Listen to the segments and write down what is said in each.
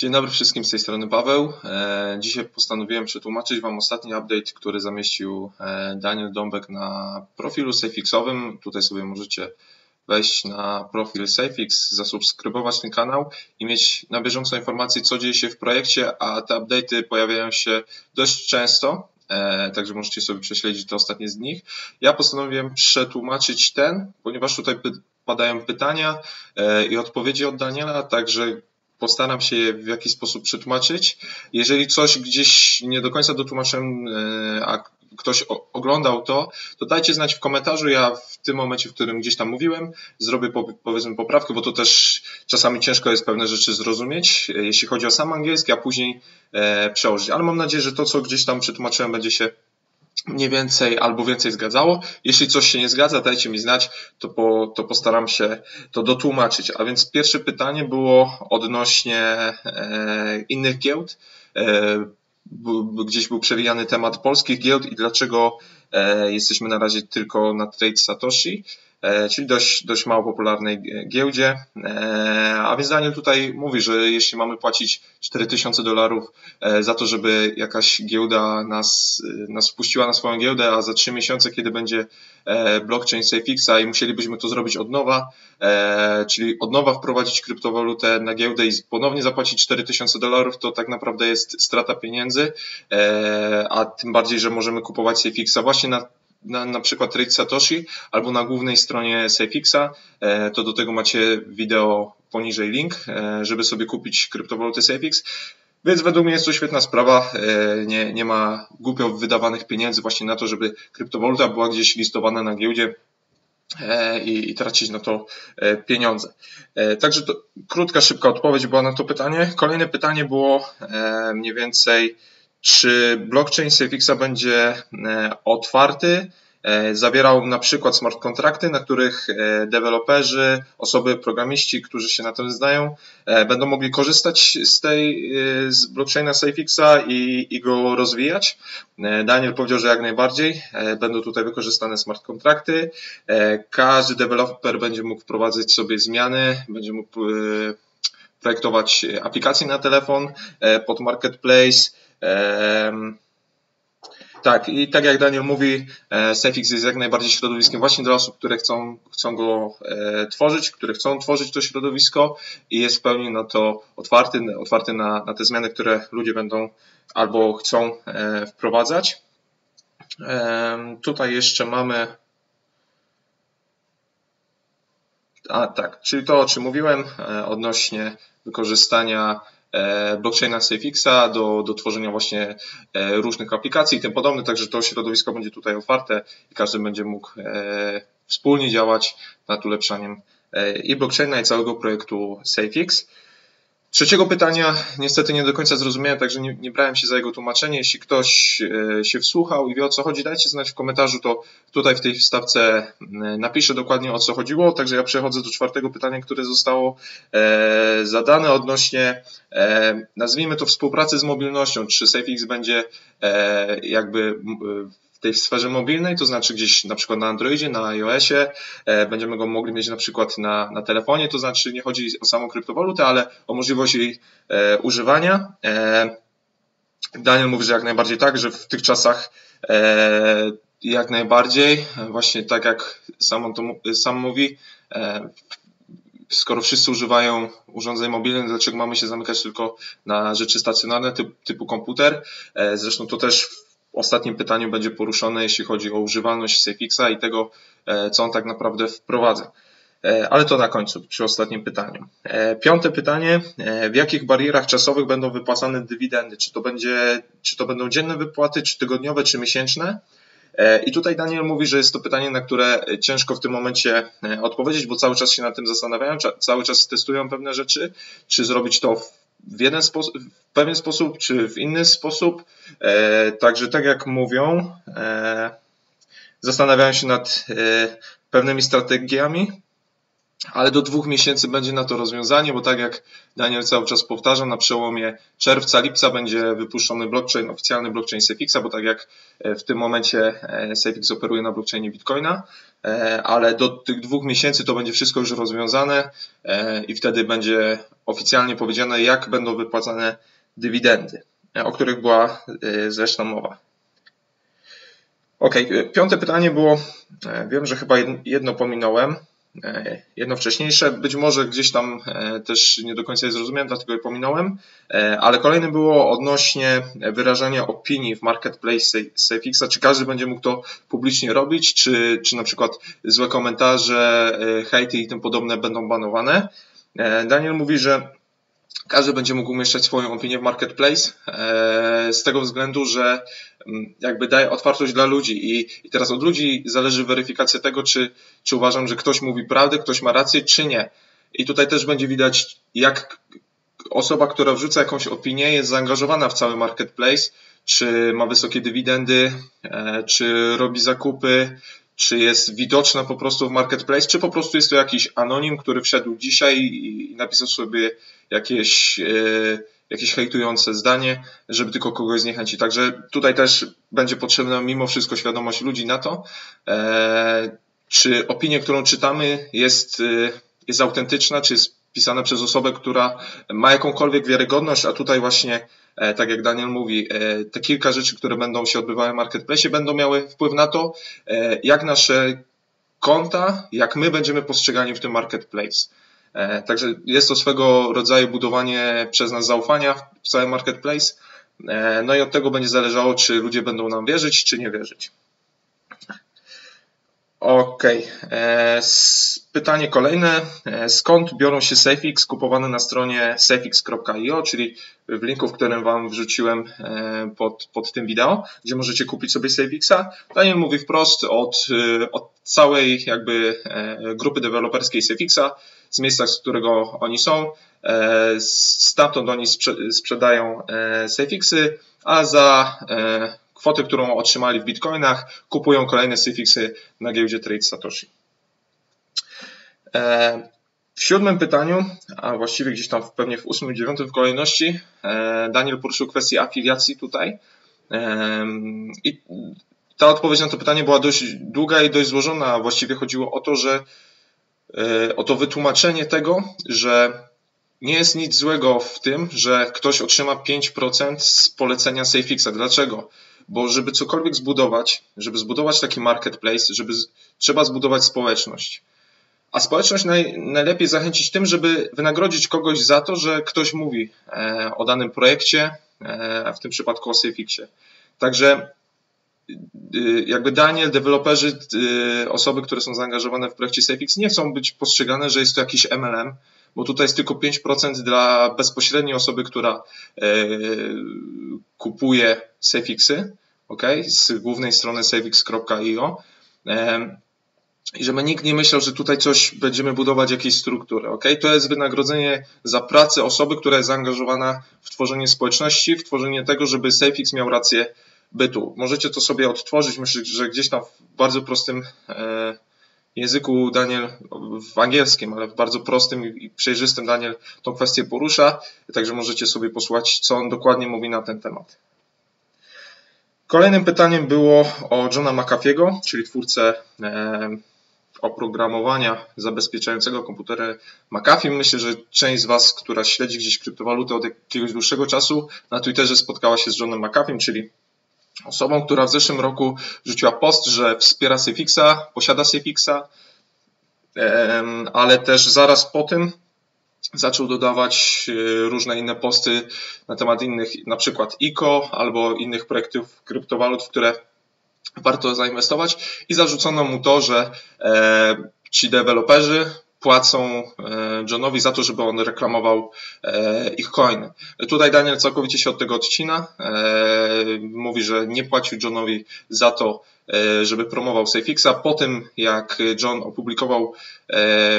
Dzień dobry wszystkim, z tej strony Paweł. E, dzisiaj postanowiłem przetłumaczyć Wam ostatni update, który zamieścił e, Daniel Dąbek na profilu Safexowym. Tutaj sobie możecie wejść na profil Safex, zasubskrybować ten kanał i mieć na bieżąco informacje, co dzieje się w projekcie, a te update'y pojawiają się dość często, e, także możecie sobie prześledzić te ostatnie z nich. Ja postanowiłem przetłumaczyć ten, ponieważ tutaj padają pytania i odpowiedzi od Daniela, także postaram się je w jakiś sposób przetłumaczyć. Jeżeli coś gdzieś nie do końca dotłumaczyłem, e, a ktoś oglądał to, to dajcie znać w komentarzu. Ja w tym momencie, w którym gdzieś tam mówiłem, zrobię powiedzmy poprawkę, bo to też czasami ciężko jest pewne rzeczy zrozumieć, e, jeśli chodzi o sam angielski, a później e, przełożyć. Ale mam nadzieję, że to, co gdzieś tam przetłumaczyłem, będzie się mniej więcej albo więcej zgadzało. Jeśli coś się nie zgadza, dajcie mi znać, to, po, to postaram się to dotłumaczyć. A więc pierwsze pytanie było odnośnie e, innych giełd. E, gdzieś był przewijany temat polskich giełd i dlaczego e, jesteśmy na razie tylko na Trade Satoshi. E, czyli dość, dość mało popularnej giełdzie. E, a więc Daniel tutaj mówi, że jeśli mamy płacić 4000 dolarów e, za to, żeby jakaś giełda nas, nas wpuściła na swoją giełdę, a za 3 miesiące, kiedy będzie blockchain SafeXa i musielibyśmy to zrobić od nowa, czyli od nowa wprowadzić kryptowalutę na giełdę i ponownie zapłacić 4000 dolarów, to tak naprawdę jest strata pieniędzy, a tym bardziej, że możemy kupować SafeXa właśnie na na, na przykład Trade Satoshi albo na głównej stronie Safexa, e, to do tego macie wideo poniżej link, e, żeby sobie kupić kryptowalutę Safex. Więc według mnie jest to świetna sprawa. E, nie, nie ma głupio wydawanych pieniędzy właśnie na to, żeby kryptowaluta była gdzieś listowana na giełdzie i, i tracić na to pieniądze. Także to krótka, szybka odpowiedź była na to pytanie. Kolejne pytanie było mniej więcej czy blockchain Safixa będzie e, otwarty, e, zawierał na przykład smart kontrakty, na których e, deweloperzy, osoby, programiści, którzy się na tym znają, będą mogli korzystać z tej, z blockchaina Safixa i, i go rozwijać. Daniel powiedział, że jak najbardziej będą tutaj wykorzystane smart kontrakty. Każdy deweloper będzie mógł wprowadzać sobie zmiany, będzie mógł projektować aplikacje na telefon pod marketplace, tak, i tak jak Daniel mówi, e, Safix jest jak najbardziej środowiskiem właśnie dla osób, które chcą, chcą go e, tworzyć, które chcą tworzyć to środowisko i jest w pełni na to otwarty, otwarty na, na te zmiany, które ludzie będą albo chcą e, wprowadzać. Tutaj jeszcze mamy. A tak, czyli to, o czym mówiłem odnośnie wykorzystania E, blockchaina Safexa do, do tworzenia właśnie e, różnych aplikacji i tym podobne, także to środowisko będzie tutaj otwarte i każdy będzie mógł e, wspólnie działać nad ulepszaniem i blockchaina i całego projektu SafeX. Trzeciego pytania niestety nie do końca zrozumiałem, także nie, nie, brałem się za jego tłumaczenie. Jeśli ktoś e, się wsłuchał i wie o co chodzi, dajcie znać w komentarzu, to tutaj w tej wstawce napiszę dokładnie o co chodziło. Także ja przechodzę do czwartego pytania, które zostało e, zadane odnośnie, e, nazwijmy to współpracy z mobilnością. Czy SafeX będzie jakby tej sferze mobilnej, to znaczy gdzieś na przykład na Androidzie, na iOSie, e, będziemy go mogli mieć na przykład na, na telefonie, to znaczy nie chodzi o samą kryptowalutę, ale o możliwość jej e, używania. E, Daniel mówi, że jak najbardziej tak, że w tych czasach jak najbardziej, właśnie tak jak sam on to sam mówi, skoro wszyscy używają urządzeń mobilnych, dlaczego mamy się zamykać tylko na rzeczy stacjonarne typu, typu komputer? Zresztą to też ostatnim pytaniu będzie poruszone, jeśli chodzi o używalność Safixa i tego, e, co on tak naprawdę wprowadza. E, ale to na końcu, przy ostatnim pytaniu. E, piąte pytanie. W jakich barierach czasowych będą wypłacane dywidendy? Czy to, będzie, czy to będą dzienne wypłaty, czy tygodniowe, czy miesięczne? I tutaj Daniel mówi, że jest to pytanie, na które ciężko w tym momencie odpowiedzieć, bo cały czas się nad tym zastanawiają, cały czas testują pewne rzeczy, czy zrobić to w w, jeden sposób, w pewien sposób czy w inny sposób. E, także tak jak mówią, e, zastanawiają się nad e, pewnymi strategiami. Ale do dwóch miesięcy będzie na to rozwiązanie, bo tak jak Daniel cały czas powtarza, na przełomie czerwca, lipca będzie wypuszczony blockchain, oficjalny blockchain Sefixa, bo tak jak e, w tym momencie e, Sefix operuje na blockchainie Bitcoina, e, ale do tych dwóch miesięcy to będzie wszystko już rozwiązane i wtedy będzie oficjalnie powiedziane, jak będą wypłacane dywidendy, o których była zresztą mowa. Ok, piąte pytanie było, wiem, że chyba jedno pominąłem, jedno wcześniejsze, być może gdzieś tam e, też nie do końca je zrozumiałem, dlatego je pominąłem, e, ale kolejne było odnośnie wyrażania opinii w marketplace SafeXa, czy każdy będzie mógł to publicznie robić, czy, czy na przykład złe komentarze, hejty i tym podobne będą banowane. Daniel mówi, że każdy będzie mógł umieszczać swoją opinię w marketplace e, z tego względu, że jakby daje otwartość dla ludzi i, i teraz od ludzi zależy weryfikacja tego, czy, czy uważam, że ktoś mówi prawdę, ktoś ma rację, czy nie. I tutaj też będzie widać, jak osoba, która wrzuca jakąś opinię, jest zaangażowana w cały marketplace, czy ma wysokie dywidendy, e, czy robi zakupy, czy jest widoczna po prostu w marketplace, czy po prostu jest to jakiś anonim, który wszedł dzisiaj i napisał sobie jakieś, e, jakieś hejtujące zdanie, żeby tylko kogoś zniechęcić. Także tutaj też będzie potrzebna mimo wszystko świadomość ludzi na to, e, czy opinia, którą czytamy jest, e, jest autentyczna, czy jest pisana przez osobę, która ma jakąkolwiek wiarygodność, a tutaj właśnie, tak jak Daniel mówi, te kilka rzeczy, które będą się odbywały w marketplace, będą miały wpływ na to, jak nasze konta, jak my będziemy postrzegani w tym marketplace. E, także jest to swego rodzaju budowanie przez nas zaufania w cały marketplace. E, no i od tego będzie zależało, czy ludzie będą nam wierzyć, czy nie wierzyć. Ok. E, pytanie kolejne. Skąd biorą się Safex kupowane na stronie safex.io, czyli w linku, w którym Wam wrzuciłem pod, pod tym wideo, gdzie możecie kupić sobie Safexa? Daniel mówi wprost od, od całej jakby grupy deweloperskiej Safexa z miejsca, z którego oni są. E, stamtąd oni sprzedają e, Safexy, a za e, kwotę, którą otrzymali w bitcoinach, kupują kolejne Safexy na giełdzie Trade Satoshi. W siódmym pytaniu, a właściwie gdzieś tam pewnie w ósmym, dziewiątym w kolejności, Daniel poruszył kwestię afiliacji tutaj. I ta odpowiedź na to pytanie była dość długa i dość złożona. Właściwie chodziło o to, że E, o to wytłumaczenie tego, że nie jest nic złego w tym, że ktoś otrzyma 5% z polecenia SafeXa. Dlaczego? Bo żeby cokolwiek zbudować, żeby zbudować taki marketplace, żeby trzeba zbudować społeczność. A społeczność naj, najlepiej zachęcić tym, żeby wynagrodzić kogoś za to, że ktoś mówi e, o danym projekcie, e, w tym przypadku o SafeXie. Także Y, jakby Daniel, deweloperzy, y, osoby, które są zaangażowane w projekcie SafeX nie chcą być postrzegane, że jest to jakiś MLM, bo tutaj jest tylko 5% dla bezpośredniej osoby, która e, kupuje SafeXy, ok, z głównej strony safex.io. I żeby nikt nie myślał, że tutaj coś będziemy budować, jakieś struktury, ok? To jest wynagrodzenie za pracę osoby, która jest zaangażowana w tworzenie społeczności, w tworzenie tego, żeby SafeX miał rację bytu. Możecie to sobie odtworzyć, myślę, że gdzieś tam w bardzo prostym e, języku Daniel, w angielskim, ale w bardzo prostym i przejrzystym Daniel tą kwestię porusza, także możecie sobie posłuchać, co on dokładnie mówi na ten temat. Kolejnym pytaniem było o Johna McAfee'ego, czyli twórcę e, oprogramowania zabezpieczającego komputery McAfee. Myślę, że część z Was, która śledzi gdzieś kryptowalutę od jakiegoś dłuższego czasu, na Twitterze spotkała się z Johnem McAfee'em, czyli osobą, która w zeszłym roku rzuciła post, że wspiera Syfixa, posiada Syfixa, ale też zaraz po tym zaczął dodawać e, różne inne posty na temat innych, na przykład ICO albo innych projektów kryptowalut, w które warto zainwestować. I zarzucono mu to, że e, ci deweloperzy płacą e, Johnowi za to, żeby on reklamował e, ich coin. Tutaj Daniel całkowicie się od tego odcina. E, mówi, że nie płacił Johnowi za to, żeby promował SafeXa. Po tym, jak John opublikował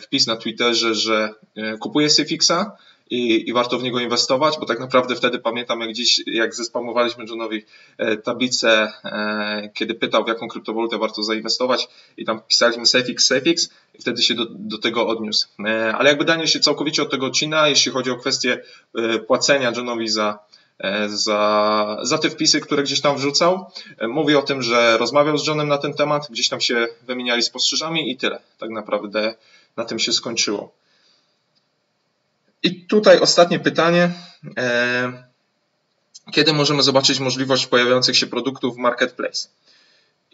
wpis na Twitterze, że kupuje SafeXa i, i warto w niego inwestować, bo tak naprawdę wtedy pamiętam, jak dziś, jak zespamowaliśmy Johnowi e, tablicę, e, kiedy pytał, w jaką kryptowalutę warto zainwestować i tam pisaliśmy SafeX, SafeX i wtedy się do, do tego odniósł. E, ale jakby Daniel się całkowicie od tego odcina, jeśli chodzi o kwestię płacenia Johnowi za, za, za te wpisy, które gdzieś tam wrzucał. Mówi o tym, że rozmawiał z Johnem na ten temat, gdzieś tam się wymieniali spostrzeżami i tyle. Tak naprawdę na tym się skończyło. I tutaj ostatnie pytanie. E, kiedy możemy zobaczyć możliwość pojawiających się produktów w marketplace?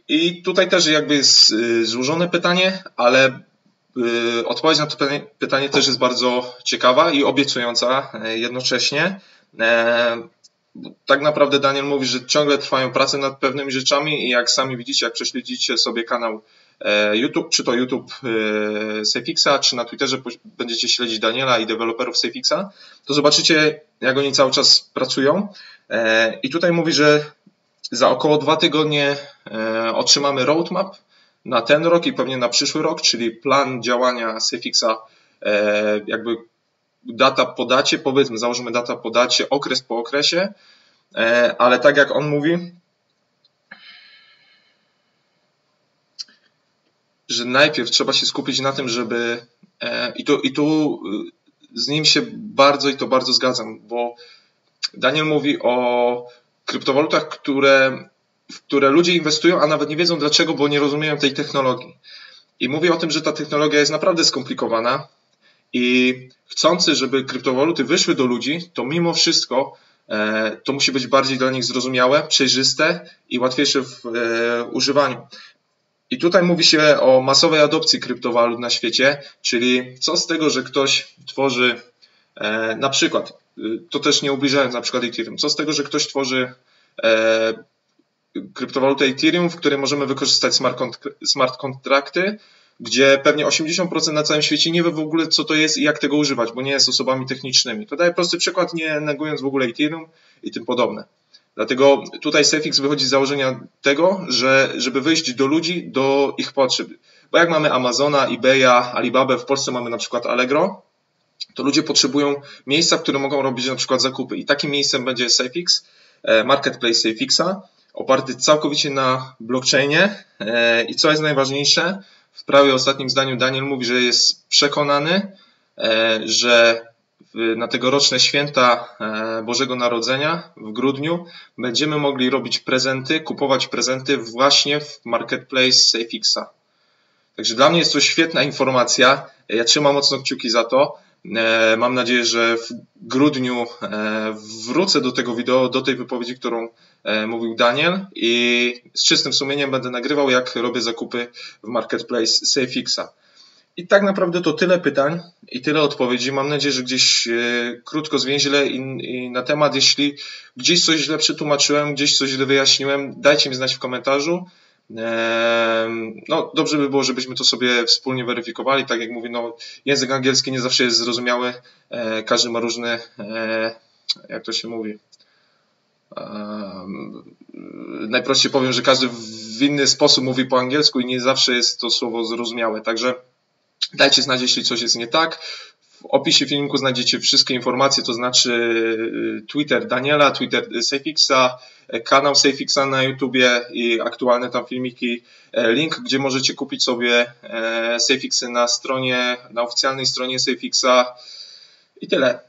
I tutaj też jakby jest y, złożone pytanie, ale y, odpowiedź na to pytanie też jest bardzo ciekawa i obiecująca e, jednocześnie. E, tak naprawdę Daniel mówi, że ciągle trwają prace nad pewnymi rzeczami i jak sami widzicie, jak prześledzicie sobie kanał YouTube, czy to YouTube e, Safexa, czy na Twitterze będziecie śledzić Daniela i deweloperów Safexa, to zobaczycie, jak oni cały czas pracują. E, I tutaj mówi, że za około dwa tygodnie otrzymamy roadmap na ten rok i pewnie na przyszły rok, czyli plan działania Safexa, jakby data po dacie, powiedzmy, założymy data po dacie, okres po okresie, ale tak jak on mówi, że najpierw trzeba się skupić na tym, żeby e, i tu, i tu y, z nim się bardzo i to bardzo zgadzam, bo Daniel mówi o kryptowalutach, które, w które ludzie inwestują, a nawet nie wiedzą dlaczego, bo nie rozumieją tej technologii. I mówi o tym, że ta technologia jest naprawdę skomplikowana i chcący, żeby kryptowaluty wyszły do ludzi, to mimo wszystko e, to musi być bardziej dla nich zrozumiałe, przejrzyste i łatwiejsze w e, używaniu. I tutaj mówi się o masowej adopcji kryptowalut na świecie, czyli co z tego, że ktoś tworzy e, na przykład, y, to też nie ubliżając na przykład Ethereum, co z tego, że ktoś tworzy e, kryptowalutę Ethereum, w której możemy wykorzystać smart, smart kontrakty, gdzie pewnie 80% na całym świecie nie wie w ogóle, co to jest i jak tego używać, bo nie jest osobami technicznymi. To daje prosty przykład, nie negując w ogóle Ethereum i tym podobne. Dlatego tutaj Sefix wychodzi z założenia tego, że żeby wyjść do ludzi, do ich potrzeb. Bo jak mamy Amazona, eBaya, Alibaba, w Polsce mamy na przykład Allegro, to ludzie potrzebują miejsca, w którym mogą robić na przykład zakupy. I takim miejscem będzie Safix, e, marketplace Safixa, oparty całkowicie na blockchainie. E, I co jest najważniejsze, w prawie ostatnim zdaniu Daniel mówi, że jest przekonany, e, że na tegoroczne święta e, Bożego Narodzenia w grudniu będziemy mogli robić prezenty, kupować prezenty właśnie w Marketplace Safexa. Także dla mnie jest to świetna informacja. Ja trzymam mocno kciuki za to. E, mam nadzieję, że w grudniu e, wrócę do tego wideo, do tej wypowiedzi, którą mówił Daniel i z czystym sumieniem będę nagrywał, jak robię zakupy w Marketplace Safexa. I tak naprawdę to tyle pytań i tyle odpowiedzi. Mam nadzieję, że gdzieś e, krótko, zwięźle i, na temat. Jeśli gdzieś coś źle przetłumaczyłem, gdzieś coś źle wyjaśniłem, dajcie mi znać w komentarzu. No, dobrze by było, żebyśmy to sobie wspólnie weryfikowali. Tak jak mówię, no, język angielski nie zawsze jest zrozumiały. E, każdy ma różne, e, jak to się mówi. Najprościej powiem, że każdy w inny sposób mówi po angielsku i nie zawsze jest to słowo zrozumiałe. Także Dajcie znać, jeśli coś jest nie tak. W opisie filmiku znajdziecie wszystkie informacje, to znaczy y, Twitter Daniela, Twitter Safexa, kanał Safexa na YouTubie i aktualne tam filmiki, e, link, gdzie możecie kupić sobie Safexy na stronie, na oficjalnej stronie Safexa. I tyle.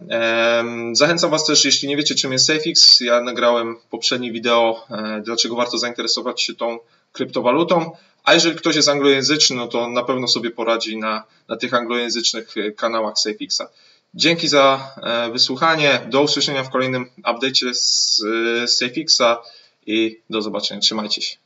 Zachęcam Was też, jeśli nie wiecie, czym jest SafeX, ja nagrałem poprzednie wideo, e, dlaczego warto zainteresować się tą kryptowalutą. A jeżeli ktoś jest anglojęzyczny, no to na pewno sobie poradzi na, na tych anglojęzycznych e, kanałach SafeXa. Dzięki za e, wysłuchanie. Do usłyszenia w kolejnym update'cie z SafeXa i do zobaczenia. Trzymajcie się.